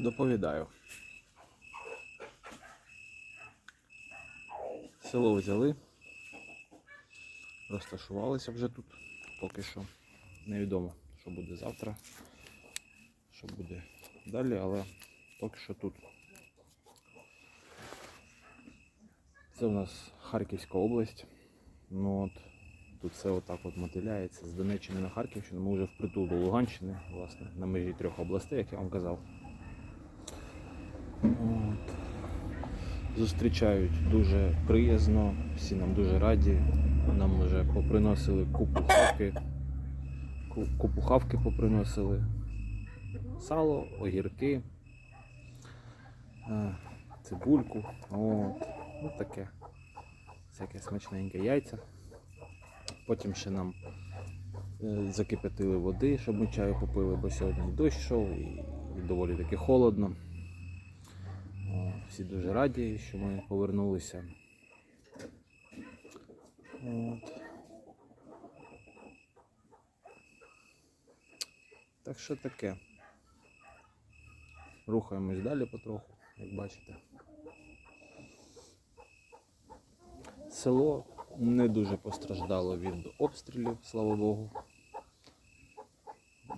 Доповідаю. Село взяли. Розташувалися вже тут. Поки що. Невідомо, що буде завтра, що буде далі, але поки що тут. Це у нас Харківська область. Ну от, тут все отак от мотиляється з Донеччини на Харківщину. Ми вже впритул до Луганщини, власне, на межі трьох областей, як я вам казав. От. Зустрічають дуже приязно, всі нам дуже раді. Нам вже поприносили купу хавки. Купу хавки поприносили. Сало, огірки, е, цибульку. От. Ну таке. Всяке смачненьке яйця. Потім ще нам е, закипятили води, щоб ми чаю попили, бо сьогодні дощ йшов і, і доволі таки холодно. Всі дуже раді, що ми повернулися. От. Так що таке. Рухаємось далі потроху, як бачите. Село не дуже постраждало від обстрілів, слава Богу.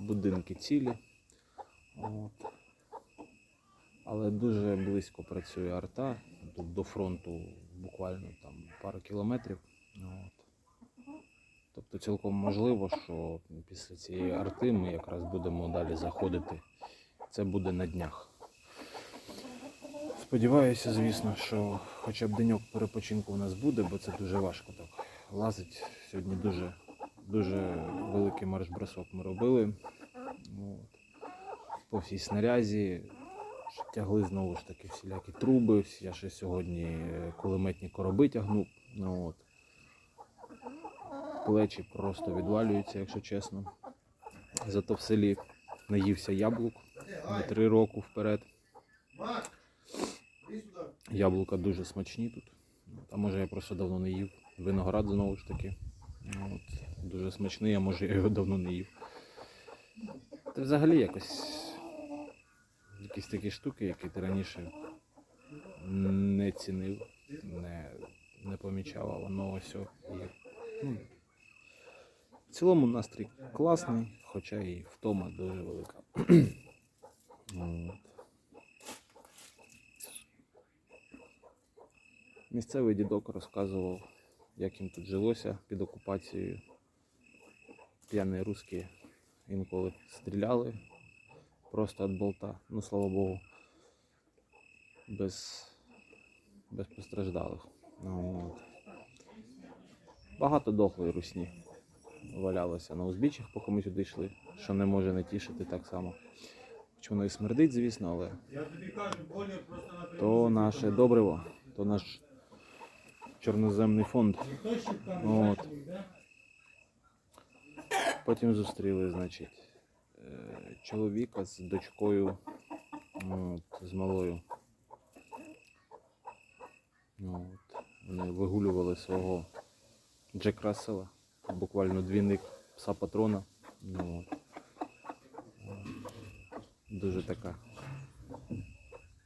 Будинки цілі. От. Але дуже близько працює арта. Тут до фронту буквально там пару кілометрів. От. Тобто цілком можливо, що після цієї арти ми якраз будемо далі заходити. Це буде на днях. Сподіваюся, звісно, що хоча б деньок перепочинку у нас буде, бо це дуже важко так лазить. Сьогодні дуже, дуже великий марш-бросок ми робили. От. По всій снарязі. Тягли знову ж таки всілякі труби. Я ще сьогодні е, кулеметні короби тягнув. Ну, от. Плечі просто відвалюються, якщо чесно. Зато в селі наївся яблук на три роки вперед. Яблука дуже смачні тут. А може я просто давно не їв. Виноград знову ж таки. Ну, От, дуже смачний, а може я його давно не їв. Та взагалі якось якісь такі штуки, які ти раніше не цінив, не, не помічав, а воно ось є. Ну, в цілому настрій класний, хоча і втома дуже велика. Місцевий дідок розказував, як їм тут жилося під окупацією. П'яні русські інколи стріляли просто від болта. Ну, слава Богу, без, без постраждалих. От. Багато дохлої русні валялося на узбіччях, поки ми сюди йшли, що не може не тішити так само. Хоч воно і смердить, звісно, але то наше добриво, то наш чорноземний фонд. От. Потім зустріли, значить, чоловіка з дочкою, ну, от, з малою. Ну, от, вони вигулювали свого Джек Рассела, буквально двійник пса патрона. Ну, от. Дуже така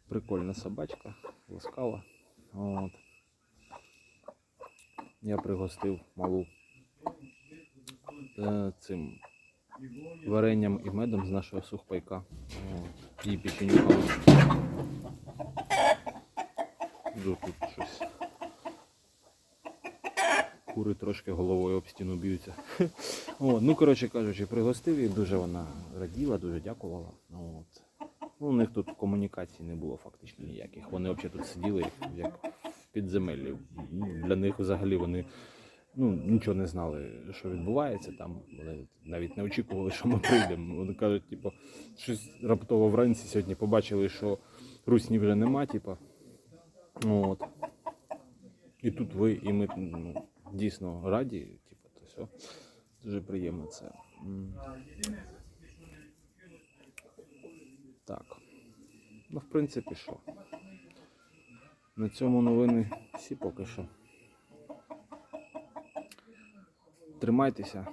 прикольна собачка, ласкава. От. Я пригостив малу е, цим варенням і медом з нашого сухпайка. Печенюками. Дуже тут щось. Кури трошки головою об стіну б'ються. От. Ну, коротше кажучи, пригостив і дуже вона раділа, дуже дякувала. От. Ну, у них тут комунікацій не було фактично ніяких. Вони взагалі тут сиділи як в підземеллі. Ну, Для них взагалі вони ну, нічого не знали, що відбувається там. Вони навіть не очікували, що ми прийдемо. Вони кажуть, типу, щось раптово вранці сьогодні побачили, що русні вже нема, типу. От. І тут ви, і ми ну, дійсно раді, типу, то все. Дуже приємно це. Так. Ну, в принципі, що? На цьому новини всі поки що. Тримайтеся,